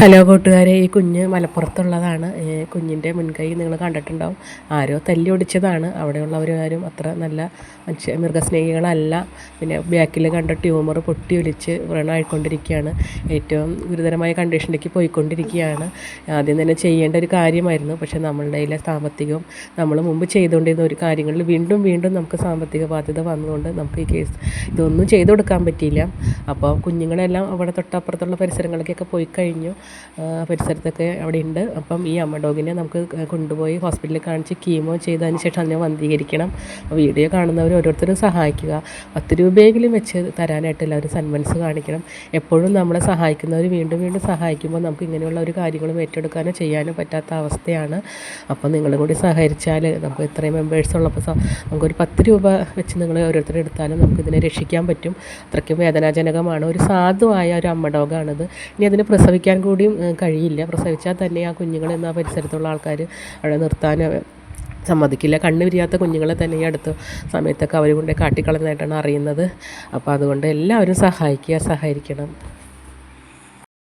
Hello കൂട്ടുകാരെ ഈ കുഞ്ഞ് മലപ്പുറത്തുള്ളതാണ്. കുഞ്ഞിന്റെ മുൻകൈ നിങ്ങൾ കണ്ടിട്ടുണ്ടാവും. ആരോ തല്ലി ഒടിച്ചതാണ്. അവിടെയുള്ളവരാരും അത്ര നല്ല മനുഷ്യ മൃഗസ്നേഹികളല്ല. പിന്നെ ബാക്കിൽ കണ്ട ട്യൂമർ പൊട്ടി ഒലിച്ച് വ്രണമായിക്കൊണ്ടിരിക്കുകയാണ് ഏറ്റവും ഗുരുതരമായ കണ്ടീഷനിലേക്ക് പോയിക്കൊണ്ടിരിക്കുകയാണ്. ആദ്യം തന്നെ ചെയ്യേണ്ട ഒരു കാര്യമായിരുന്നു. പക്ഷേ നമ്മളുടെ കയ്യിലെ സാമ്പത്തികവും നമ്മൾ മുമ്പ് ചെയ്തുകൊണ്ടിരുന്ന ഒരു കാര്യങ്ങളിൽ വീണ്ടും വീണ്ടും നമുക്ക് സാമ്പത്തിക ബാധ്യത വന്നുകൊണ്ട് നമുക്ക് ഈ കേസ് ഇതൊന്നും ചെയ്തു കൊടുക്കാൻ പറ്റിയില്ല. അപ്പോൾ കുഞ്ഞുങ്ങളെല്ലാം അവിടെ തൊട്ടപ്പുറത്തുള്ള പരിസരങ്ങളിലേക്കൊക്കെ പോയി കഴിഞ്ഞു. പരിസരത്തൊക്കെ അവിടെ ഉണ്ട് അപ്പം ഈ അമ്മ ഡോഗിനെ നമുക്ക് കൊണ്ടുപോയി ഹോസ്പിറ്റലിൽ കാണിച്ച് കീമോ ചെയ്തതിന് ശേഷം അതിനെ വന്ധീകരിക്കണം. വീഡിയോ കാണുന്നവർ ഓരോരുത്തരും സഹായിക്കുക. പത്ത് രൂപയെങ്കിലും വെച്ച് തരാനായിട്ട് എല്ലാവരും സന്മനസ് കാണിക്കണം. എപ്പോഴും നമ്മളെ സഹായിക്കുന്നവർ വീണ്ടും വീണ്ടും സഹായിക്കുമ്പോൾ നമുക്ക് ഇങ്ങനെയുള്ള ഒരു കാര്യങ്ങളും ഏറ്റെടുക്കാനോ ചെയ്യാനോ പറ്റാത്ത അവസ്ഥയാണ്. അപ്പം നിങ്ങളും കൂടി സഹകരിച്ചാൽ നമുക്ക് ഇത്രയും മെമ്പേഴ്സ് ഉള്ളപ്പോൾ നമുക്കൊരു പത്ത് രൂപ വെച്ച് നിങ്ങൾ ഓരോരുത്തരും എടുത്താലും നമുക്ക് ഇതിനെ രക്ഷിക്കാൻ പറ്റും. അത്രയ്ക്കും വേദനാജനകമാണ്. ഒരു സാധുവായ ഒരു അമ്മ ഡോഗാണിത്. ഇനി അതിനെ പ്രസവിക്കാൻ കൂടിയും കഴിയില്ല. പ്രസവിച്ചാൽ തന്നെ ആ കുഞ്ഞുങ്ങളെ ആ പരിസരത്തുള്ള ആൾക്കാർ അവിടെ നിർത്താൻ സമ്മതിക്കില്ല. കണ്ണ് വിരിയാത്ത കുഞ്ഞുങ്ങളെ തന്നെ ഈ അടുത്ത സമയത്തൊക്കെ അവർ കൊണ്ട് കാട്ടിക്കളഞ്ഞതായിട്ടാണ് അറിയുന്നത്. അപ്പോൾ അതുകൊണ്ട് എല്ലാവരും സഹായിക്കുക സഹകരിക്കണം.